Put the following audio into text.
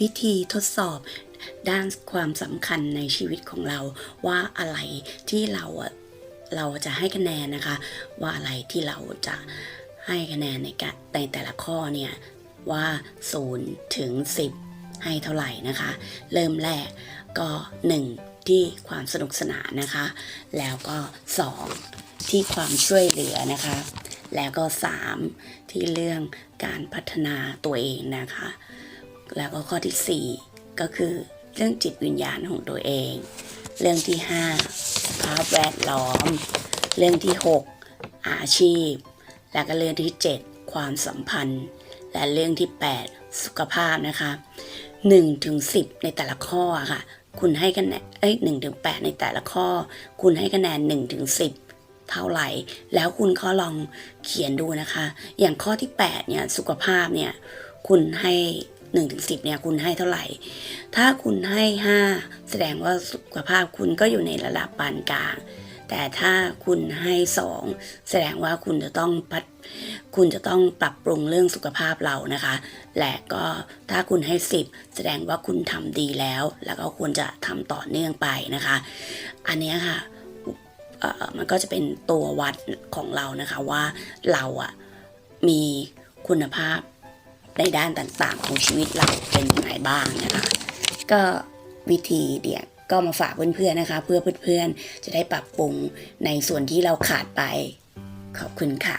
วิธีทดสอบด้านความสำคัญในชีวิตของเราว่าอะไรที่เราเราจะให้คะแนนนะคะ ว่าอะไรที่เราจะให้คะแนนในกะในแต่ละข้อเนี่ยว่า 0 ถึง 10 ให้เท่าไหร่นะคะ เริ่มแรกก็ 1 ที่ความสนุกสนานนะคะ แล้วก็ 2 ที่ความช่วยเหลือนะคะ แล้วก็ 3 ที่เรื่องการพัฒนาตัวเองนะคะ แล้วก็ข้อที่ 4 ก็คือเรื่องจิตวิญญาณของตัวเอง เรื่องที่ 5 สภาพแวดล้อม เรื่องที่ 6 อาชีพ และก็เรื่องที่ 7 ความสัมพันธ์ และเรื่องที่ 8 สุขภาพนะคะ1ถึง10 ในแต่ละข้อค่ะ คุณให้คะแนนเอ้ย1ถึง8ในแต่ละข้อ คุณให้คะแนน1ถึง10เท่าไหร่ แล้วคุณก็ลองเขียนดูนะคะ อย่างข้อที่ 8 เนี่ย สุขภาพเนี่ย คุณให้ 1ถึง10เนี่ยคุณให้เท่าไหร่ ถ้าคุณให้ 5 แสดงว่าสุขภาพคุณก็อยู่ในระดับปานกลาง แต่ถ้าคุณให้ 2 แสดงว่าคุณจะต้องพัฒคุณจะต้องปรับปรุงเรื่องสุขภาพเรานะคะ และก็ถ้าคุณให้ 10 แสดงว่าคุณทำดีแล้ว แล้วก็ควรจะทำต่อเนื่องไปนะคะ อันนี้ค่ะมันก็จะเป็นตัววัดของเรานะคะว่าเราอะมีคุณภาพ ในด้านต่างๆ ของชีวิตเราเป็นยังไงบ้างนะคะ ก็วิธีเดียก็มาฝากเพื่อนๆนะคะ เพื่อเพื่อนๆจะได้ปรับปรุงในส่วนที่เราขาดไป ขอบคุณค่ะ